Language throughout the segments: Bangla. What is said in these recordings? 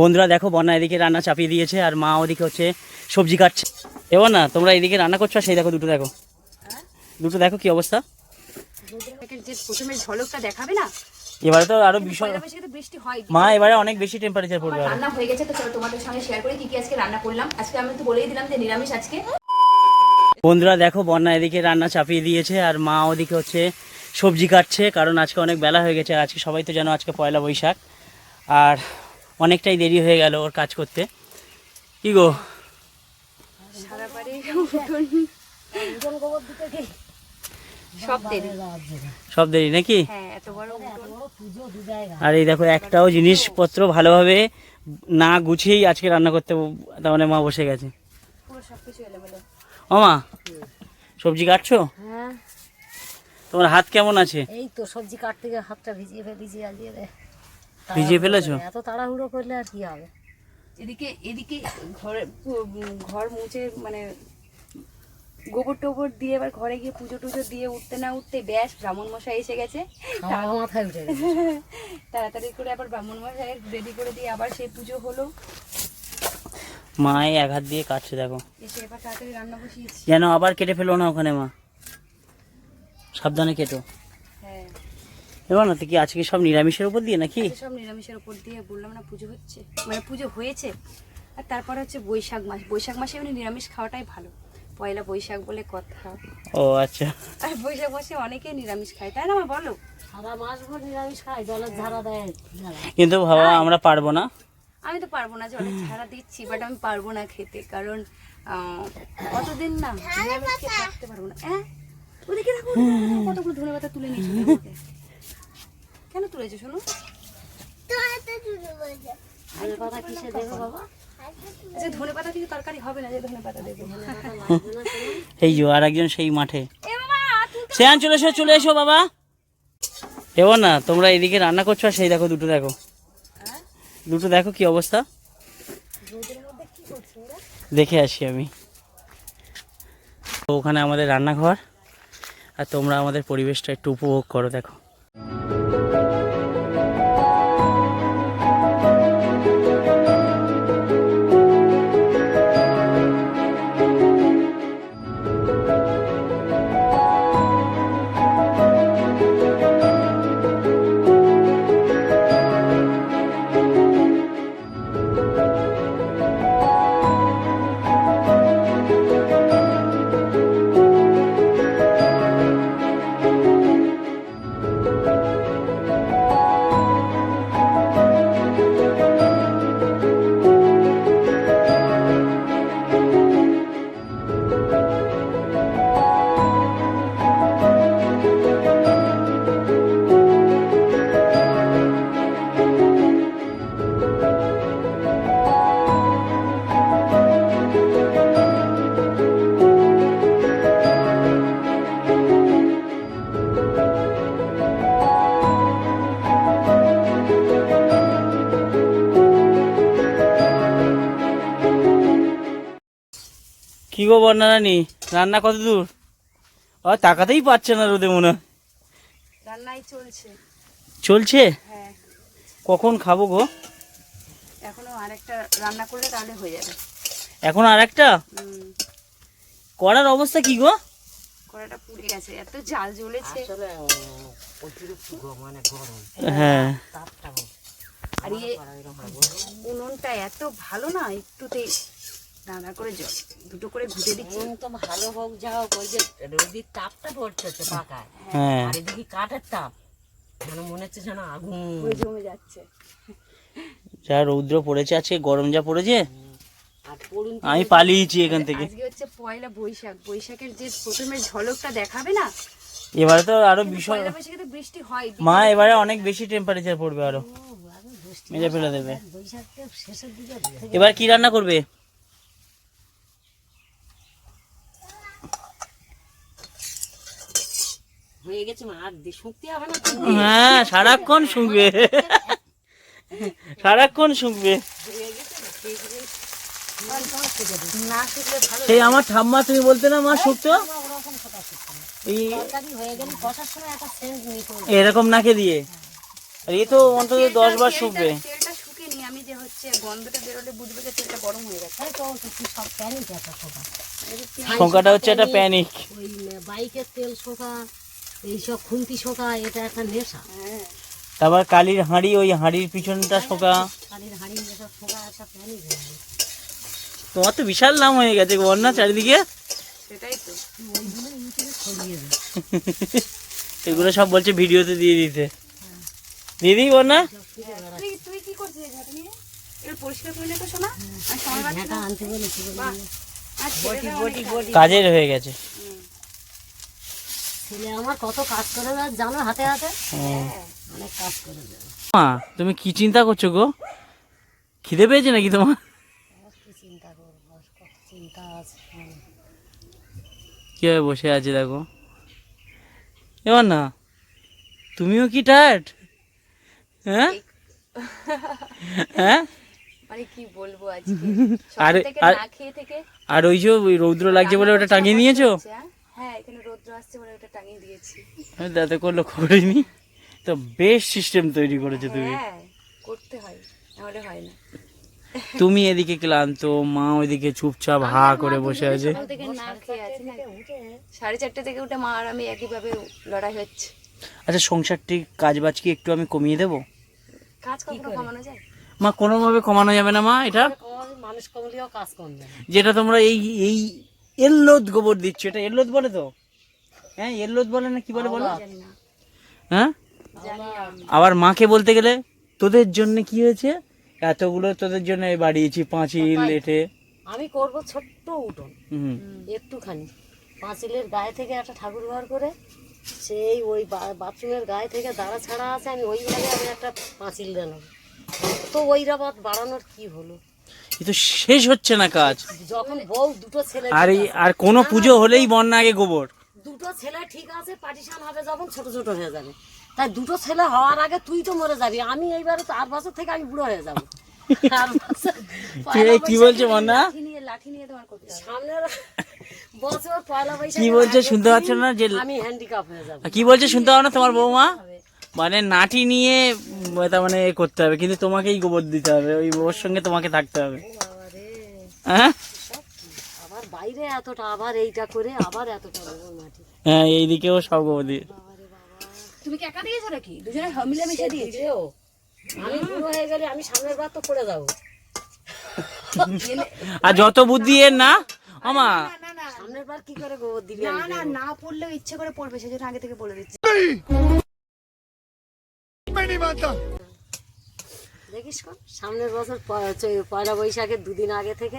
বন্ধুরা দেখো বন্যা এদিকে রান্না চাপিয়ে দিয়েছে আর মা ওদিকে হচ্ছে সবজি কাটছে। এবার না তোমরা এদিকে রান্না করছ সেই দেখো দুটো দেখো। দুটো দেখো কি অবস্থা? এবারে তো আরও ভীষণ মা, এবারে অনেক বেশি টেম্পারেচার পড়বে। রান্না হয়ে গেছে তো তোমাদের সঙ্গে শেয়ার করি কি কি আজকে রান্না করলাম আজকে আমি তো বলেই দিলাম যে নিরামিষ আজকে বন্ধুরা দেখো বন্যা এদিকে রান্না চাপিয়ে দিয়েছে আর মা ওদিকে হচ্ছে সবজি কাটছে, কারণ আজকে অনেক বেলা হয়ে গেছে, আর আজকে সবাই তো জানো আজকে পয়লা বৈশাখ। আর অনেকটাই দেরি হয়ে গেল ওর কাজ করতে। কি গো? সব দেরি। নাকি? হ্যাঁ আর এই দেখো একটাও জিনিসপত্র ভালোভাবে না গুছিয়েই আজকে রান্না করতে তার মানে মা বসে গেছে। মা সবজি কাটছো? হ্যাঁ। তোমার হাত কেমন আছে? এই তো সবজি কাটতে গিয়ে হাতটা ভিজিয়ে ফেলেছি আজকে রে ভিজিয়ে ফেলেছো? এত তাড়াহুড়ো করলে আর কি হবে? এদিকে এদিকে ঘরে ঘর মুছে মানে গোবর টোবর দিয়ে এবার ঘরে গিয়ে পুজো টুজো দিয়ে উঠতে না উঠতে ব্যাস ব্রাহ্মণ মশাই এসে গেছে। মাথায় উঠে তাড়াতাড়ি করে আবার ব্রাহ্মণ মশাই রেডি করে দিয়ে আবার সেই পুজো হলো। মা এই এক হাত দিয়ে কাটছে দেখো। এসে এবার তাড়াতাড়ি রান্না বসিয়েছি। যেন আবার কেটে ফেলো না ওখানে মা। সাবধানে কেটো। এবার না তো কি আজকে সব নিরামিষের উপর দিয়ে নাকি? সব নিরামিষের উপর দিয়ে বললাম না পুজো হচ্ছে। মানে পুজো হয়েছে। আর তারপর হচ্ছে বৈশাখ মাস। বৈশাখ মাসে এমনি নিরামিষ খাওয়াটাই ভালো। পয়লা বৈশাখ বলে কথা। ও আচ্ছা। আর বৈশাখ মাসে অনেকেই নিরামিষ খায়। তাই না মা বলো? সারা মাস ভর নিরামিষ খাই জলের ঝাড়া দেয়। কিন্তু বাবা আমরা পারব না। আমি তো পারব না জলে ছাড়া দিচ্ছি বাট আমি পারব না খেতে। কারণ আহ, কতদিন না নিরামিষ খেয়ে থাকতে পারব না। হ্যাঁ ওদিকে রাখো কতগুলো ধনে পাতা তুলে নিয়েছো। কেন তুলেছো শোনো? ধনে পাতা কিসে দেবে বাবা? যে ধনে পাতা দিয়ে তরকারি হবে না যে ধনে পাতা দেবো? এই যে আর একজন সেই মাঠে। এ বাবা তুলতে সেয়ান চলে এসো চলে এসো বাবা। এবার না তোমরা এদিকে রান্না করছ আর সেই দেখো দুটো দেখো। দুটো দেখো কি অবস্থা। দেখে আসি আমি। তো ওখানে আমাদের রান্নাঘর আর তোমরা আমাদের পরিবেশটা একটু উপভোগ করো দেখো। গো বন্যা রানী রান্না কত দূর? ও তাকাতেই পাচ্ছে না রোদে মনে হয়। রান্নাই চলছে। চলছে? হ্যাঁ। কখন খাব গো? এখনও আরেকটা রান্না করলে তাহলে হয়ে যাবে। এখন আর একটা করার অবস্থা কি গো? কড়াটা পুড়ে গেছে এত জাল জ্বলেছে। হ্যাঁ। আর ইয়ে উনুনটা এত ভালো না একটুতে রান্না করে জল দুটো করে ঘুটে দিচ্ছি। মন তো ভালো হোক যা হোক ওই যে রোদির তাপটা পড়তেছে পাকায়। হ্যাঁ। আর এদিকে কাঠের তাপ যেন মনে হচ্ছে যেন আগুন। জমে যাচ্ছে। যা রৌদ্র পড়েছে আজকে গরম যা পড়েছে আমি পালিয়েছি এখান থেকে। আজকে হচ্ছে পয়লা বৈশাখ বৈশাখের যে প্রথমে ঝলকটা দেখাবে না? এবারে তো আরও ভীষণ পয়লা বৈশাখে তো বৃষ্টি হয় মা এবারে অনেক বেশি টেম্পারেচার পড়বে আরও। মেরে ফেলে দেবে। বৈশাখের শেষের দিকে এবার কি রান্না করবে? হয়ে গেছে মা। আর দি- হবে না হ্যাঁ সারাক্ষণ শুনবে সারাক্ষণ সেই আমার ঠাম্মা তুমি বলতে না মা শুকতো? এই তরকারি হয়ে গেলে কষার সময় একটা সেন্ট নিতে এরকম নাকে দিয়ে? আর এ তো অন্তত দশ বার শুকবে। তেলটা আমি যে হচ্ছে গন্ধটা বেরোলে বুঝবে যে তেলটা গরম হয়ে গেছে। তো সব প্যানিক একটা শোকা। শঙ্কাটা হচ্ছে একটা প্যানিক ওই বাইকের তেল শোকা এইসব খুন্তি শোকা এটা একটা নেশা। হ্যাঁ। তারপর কালির হাঁড়ি ওই হাঁড়ির পিছনটা শোকা। কালির হাড়ি এসব শোকা একটা প্যানিক হয়ে তোমার তো বিশাল নাম হয়ে গেছে বন্যা চারিদিকে। সেটাই তো। ওইগুলো ইউটিউবে ছড়িয়ে দেয়। এগুলো সব বলছে ভিডিওতে দিয়ে দিতে। দিদি বন্যা তুমি তুমি কি করছিস এই ঝাঁটা নিয়ে? এগুলো পরিষ্কার করে নেতো শোনা আর সময় পাচ্ছি ঝাঁটা না আনতে বলেছি বাহ, আর ছেলেরা অনেক কাজ- কাজের হয়ে গেছে হুম, ছেলে আমার কত কাজ করে দেয় জানো হাতে হাতে? অনেক কাজ করে দেয় মা তুমি কি চিন্তা করছ গো? খিদে পেয়েছে নাকি তোমার? কি চিন্তা করব চিন্তা আছে কীভাবে বসে আছে দেখো? এবার না তুমিও কি টায়ার্ড হ্যাঁ? হ্যাঁ? মানে বলব আর- ওই যে ওই রৌদ্র লাগছে বলে ওটা টাঙিয়ে নিয়েছো? হ্যাঁ? এখানে রৌদ্র আসছে বলে ওটা টাঙিয়ে দিয়েছি। আমি করিনি। তো বেশ সিস্টেম তৈরি করেছ তুমি। হ্যাঁ করতে হয় নাহলে হয় না। তুমি এদিকে ক্লান্ত মা ওইদিকে চুপচাপ হা করে বসে আছে। সাড়ে চারটে থেকে উঠে মা আর আমি একইভাবে লড়াই হচ্ছে। আচ্ছা সংসারটি কাজ বাজ কি একটু আমি কমিয়ে দেবো? কাজ কখনো কমানো যায়? মা কোনোভাবে কমানো যাবে না মা এটা? মানুষ কমলেও কাজ কমবে যেটা তোমরা এই এই এল্লোদ গোবর দিচ্ছ এটা এল্লোদ বলে তো? হ্যাঁ এল্লোদ বলে না কি বলে বলো? হ্যাঁ জানি না। আবার মাকে বলতে গেলে তোদের জন্য কি হয়েছে? এতগুলো তোদের জন্য বাড়িয়েছি পাঁচিল এটে। আমি করব ছোট্ট উঠোন। হুম। একটুখানি। পাঁচিলের গায়ে থেকে একটা ঠাকুর ঘর করে সেই ওই বাথরুমের গায়ে থেকে দাঁড়া ছাড়া আছে আমি ওইভাবে আমি একটা পাঁচিল দিলাম তো ওইরাবাদ বাড়ানোর কি হলো? এ তো শেষ হচ্ছে না কাজ। যখন বউ দুটো ছেলে আর এই আর কোনো পুজো হলেই বন্যা আগে গোবর। দুটো ছেলে ঠিক আছে পার্টিশন হবে যখন ছোট ছোট হয়ে যাবে। তাই দুটো ছেলে হওয়ার আগে তুই তো মরে যাবি আমি এইবারে তো আট বছর থেকে আমি বুড়ো হয়ে যাব। কি বলছে বন্যা? কি বলছে শুনতে পাচ্ছ না যে আমি হ্যান্ডিক্যাপ হয়ে যাব। কি বলছে শুনতে পাও না তোমার বৌমা? মানে নাটি নিয়ে তার মানে এ করতে হবে কিন্তু তোমাকেই গোবর দিতে হবে ওই ওর সঙ্গে তোমাকে থাকতে হবে। হ্যাঁ? আবার বাইরে এতটা আবার এইটা করে আবার এতটা মাটি। হ্যাঁ এইদিকেও সব গোবর দিয়ে। তুমি কি একা দিয়েছ নাকি? দুজনে মিলে মিশে দিয়েছ। আমি বুড়ো হয়ে গেলে আমি সামনের বার তো পড়ে যাব। আর যত বুদ্ধি এর না আমা না না সামনের বার কি করে গোবর দিবি না না না পড়লেও ইচ্ছে করে পড়বে সেজন্য আগে থেকে বলে দিচ্ছি। দেখিস কোন সামনের বছর পয়লা বৈশাখের দুদিন আগে থেকে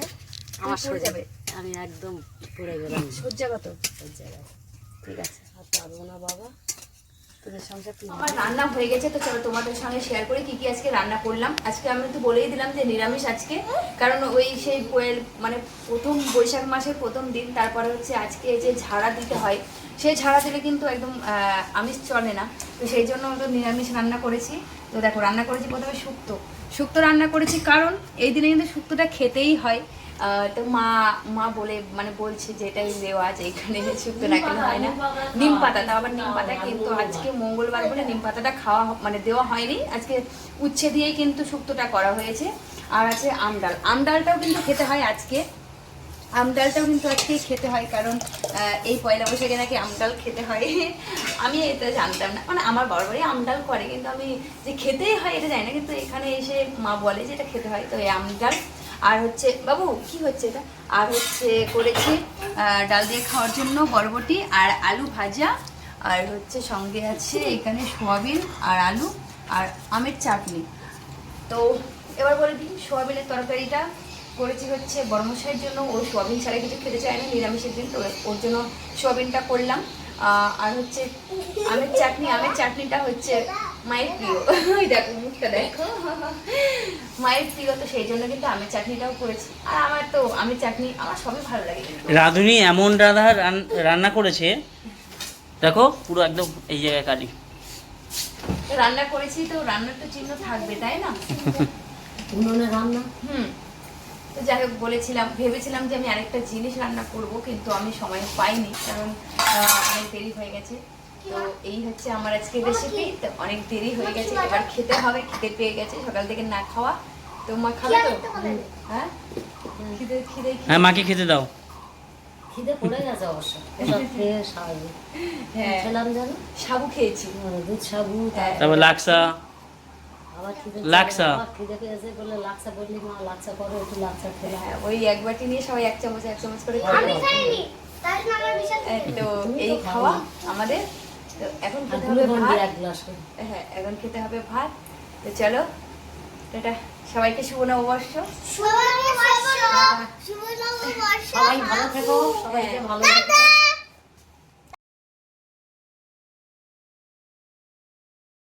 আমার সরে যাবে। আমি একদম পড়ে গেলাম। সজ্জাগত সজ্জাগত ঠিক আছে। আর পারব না বাবা। তোদের তুই আমার রান্না হয়ে গেছে, তো চলো তোমাদের সঙ্গে শেয়ার করি কি কি আজকে রান্না করলাম। আজকে আমি তো বলেই দিলাম যে নিরামিষ আজকে, কারণ ওই সেই মানে প্রথম বৈশাখ মাসের প্রথম দিন, তারপরে হচ্ছে আজকে যে ঝাড়া দিতে হয়, সেই ঝাড়া দিলে কিন্তু একদম আমিষ চলে না। তো সেই জন্য তো নিরামিষ রান্না করেছি। তো দেখো, রান্না করেছি প্রথমে শুক্তো। শুক্তো রান্না করেছি কারণ এই দিনে কিন্তু শুক্তোটা খেতেই হয়। তো মা মা বলে মানে বলছে যে এটাই রেওয়াজ এখানে শুক্তো না খেলে হয় না। নিম পাতা তাও আবার নিম পাতা কিন্তু আজকে মঙ্গলবার বলে নিম পাতাটা খাওয়া মানে দেওয়া হয়নি। আজকে উচ্ছে দিয়েই কিন্তু শুক্তোটা করা হয়েছে। আর আছে আমডাল আমডালটাও কিন্তু খেতে হয় আজকে। আমডালটাও কিন্তু আজকে খেতে হয় কারণ এই পয়লা বৈশাখে নাকি আমডাল খেতে হয়। আমি এটা জানতাম না। মানে আমার বড় বড়ই আমডাল করে কিন্তু আমি যে খেতেই হয় এটা জানি না। কিন্তু এখানে এসে মা বলে যে এটা খেতে হয়। তো এই আমডাল আর হচ্ছে, বাবু, কি হচ্ছে এটা? আর হচ্ছে করেছি ডাল দিয়ে খাওয়ার জন্য বরবটি আর আলু ভাজা। আর হচ্ছে সঙ্গে আছে এখানে সোয়াবিন আর আলু আর আমের চাটনি। তো এবার বলে দিই, সোয়াবিনের তরকারিটা করেছি হচ্ছে বর্মশাইয়ের জন্য। ও সোয়াবিন ছাড়া কিছু খেতে চায় না, নিরামিষের দিন তো ওর জন্য সোয়াবিনটা করলাম। আর হচ্ছে আমের চাটনি, আমের চাটনিটা হচ্ছে মায়ের প্রিয় ওই দেখো মুখটা দেখো। মায়ের প্রিয় তো সেই জন্য কিন্তু আমের চাটনিটাও করেছি। আর আমার তো আমের চাটনি আমার সবই ভালো লাগে রাঁধুনি এমন রাধা রান- রান্না করেছে দেখো পুরো একদম এই জায়গায় কালি তো রান্না করেছি তো রান্নার তো চিহ্ন থাকবে তাই না? উনুনে রান্না। হুম। তো যাই হোক বলেছিলাম ভেবেছিলাম যে আমি আরেকটা জিনিস রান্না করব কিন্তু আমি সময় পাইনি কারণ অনেক দেরি হয়ে গেছে। তো এই হচ্ছে আমার আজকে রেসিপি তো অনেক দেরি হয়ে গেছে এবার খেতে হবে খেতে পেয়ে গেছে সকাল থেকে না খাওয়া। তো মা খাবে তো? হ্যাঁ? খিদে খিদে হ্যাঁ মাকে খেতে দাও। খিদে পড়ে গেছে অবশ্য। খেয়ে স্বাভাবিক হ্যাঁ। খেলাম জানো? সাবু খেয়েছি। দুধ সাবু হ্যাঁ। তারপর লাক্সা লাক্সা। আবার খিদে পেয়েছে বলে লাক্সা বললি মা লাক্সা করো একটু লাক্সা খেলাম ওই এক বাটি নিয়ে সবাই এক চামচ এক চামচ করে তো এই খাওয়া আমাদের এখন খেতে হবে ভাত। এক গ্লাস হ্যাঁ এখন খেতে হবে ভাত। তো চলো এটা সবাইকে শুভ নববর্ষ। শুভ নববর্ষ। শুভ নববর্ষ সবাই ভালো থেকো সবাইকে ভালো থেকো